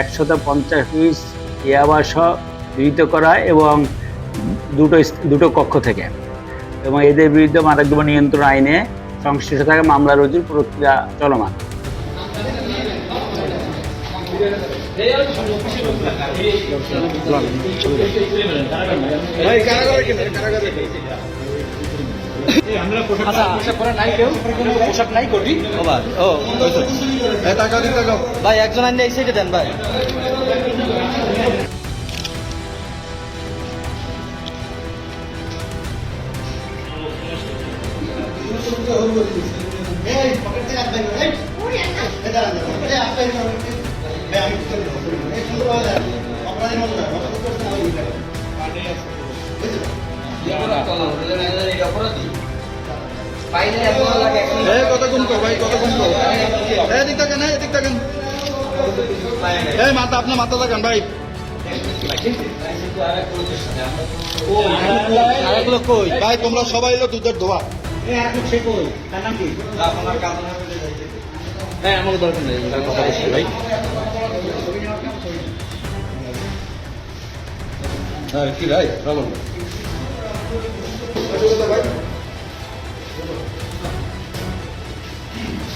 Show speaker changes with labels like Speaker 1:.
Speaker 1: একশত পঞ্চাশ পিস ইয়াবাসহ গৃহীত করা এবং দুটো দুটো কক্ষ থেকে। এবং এদের বিরুদ্ধে মাদকদ্রব্য নিয়ন্ত্রণ আইনে সংশ্লিষ্ট থাকা, মামলা রুজুর প্রক্রিয়া চলমান।
Speaker 2: আচ্ছা ভাই ও ভাই একজন আইনে এই সাইডে দেন ভাই।
Speaker 3: এই কত কো ভাই কত কো এই দিক থাকেন এই দিক থাকেন এই মাথা আপনার মাথা থাকেন ভাই। ভাই তোমরা সবাই এলো দুধের দোয়া
Speaker 2: হ্যাঁ আমাকে দরকার নেই কথা বলছি ভাই।
Speaker 3: হ্যাঁ কি ভাই? Ravan Thank you.